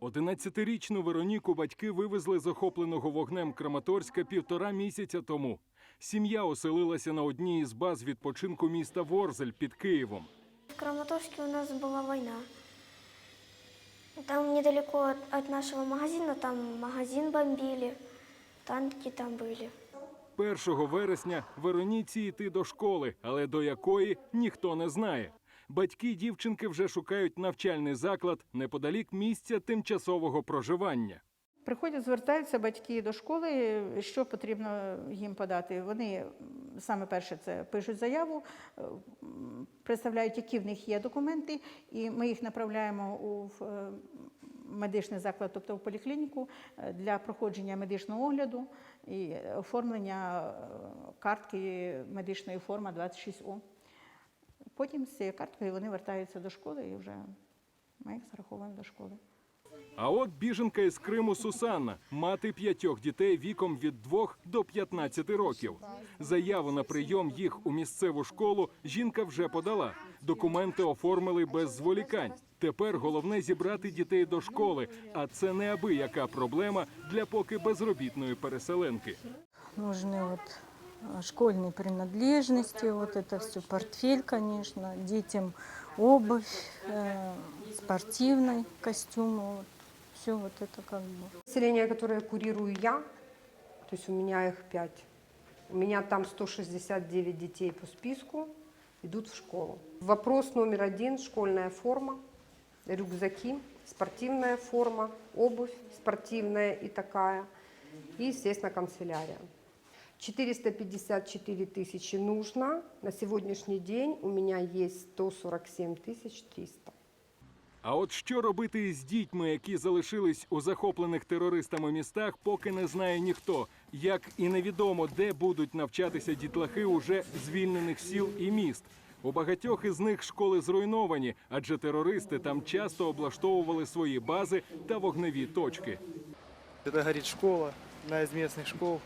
11-річну Вероніку батьки вивезли з охопленого вогнем Краматорська півтора місяця тому. Сім'я оселилася на одній із баз відпочинку міста Ворзель під Києвом. В Краматорске у нас была война. Там недалеко от, от нашего магазина, там магазин бомбили, танки там были. 1 вересня Вероніці йти до школи, але до якої ніхто не знає. Батьки дівчинки вже шукають навчальний заклад неподалік місця тимчасового проживання. Приходять, звертаються батьки до школи, що потрібно їм подати. Вони саме перше це пишуть заяву, представляють, які в них є документи, і ми їх направляємо у е, медичний заклад, тобто в поліклініку, е, для проходження медичного огляду і оформлення е, картки медичної форми 26О. Потім з цією карткою вони вертаються до школи і вже ми їх зараховуємо до школи. А от біженка із Криму Сусанна, мати п'ятьох дітей віком від 2 до 15 років. Заяву на прийом їх у місцеву школу жінка вже подала. Документи оформили без зволікань. Тепер головне зібрати дітей до школи, а це неабияка проблема для поки безробітної переселенки. Нужны вот э, школьные принадлежности, вот это все, портфель, конечно, детям обувь, э, спортивный костюм, вот, все вот это как бы. Население, которое курирую я, то есть у меня их пять. У меня там 169 детей по списку идут в школу. Вопрос номер один – школьная форма, рюкзаки, спортивная форма, обувь спортивная и такая, и, естественно, канцелярия. 454 тысячи нужно. На сегодняшний день у меня есть 147 тысяч 300. А от що робити із дітьми, які залишились у захоплених терористами містах, поки не знає ніхто. Як і невідомо, де будуть навчатися дітлахи уже звільнених сіл і міст. У багатьох із них школи зруйновані, адже терористи там часто облаштовували свої бази та вогневі точки. Это горит школа, одна из местных школ.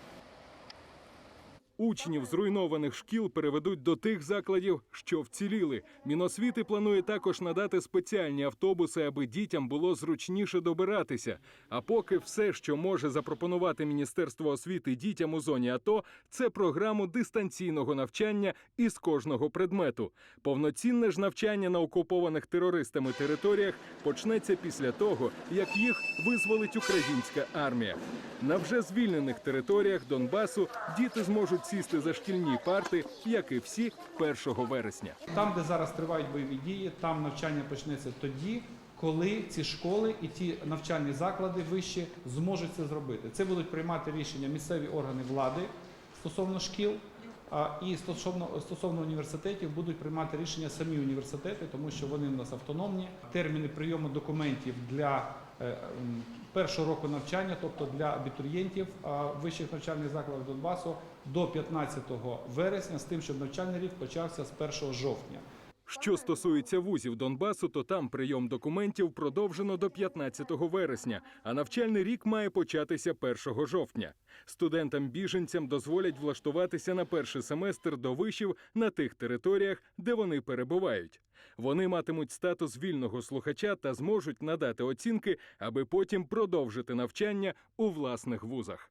Учнів зруйнованих шкіл переведуть до тих закладів, що вціліли. Міносвіти планує також надати спеціальні автобуси, аби дітям було зручніше добиратися. А поки все, що може запропонувати Міністерство освіти дітям у зоні АТО, це програму дистанційного навчання із кожного предмету. Повноцінне ж навчання на окупованих терористами територіях почнеться після того, як їх визволить українська армія. На вже звільнених територіях Донбасу діти зможуть сісти за шкільні парти, як і всі 1 вересня. Там, де зараз тривають бойові дії, там навчання почнеться тоді, коли ці школи і ті навчальні заклади вищі зможуть це зробити. Це будуть приймати рішення місцеві органи влади стосовно шкіл. І стосовно стосовно університетів будуть приймати рішення самі університети, тому що вони в нас автономні. Терміни прийому документів для першого року навчання, тобто для абітурієнтів вищих навчальних закладів Донбасу, до 15 вересня, з тим, щоб навчальний рік почався з 1 жовтня. Що стосується вузів Донбасу, то там прийом документів продовжено до 15 вересня, а навчальний рік має початися 1 жовтня. Студентам-біженцям дозволять влаштуватися на перший семестр до вишів на тих територіях, де вони перебувають. Вони матимуть статус вільного слухача та зможуть надати оцінки, аби потім продовжити навчання у власних вузах.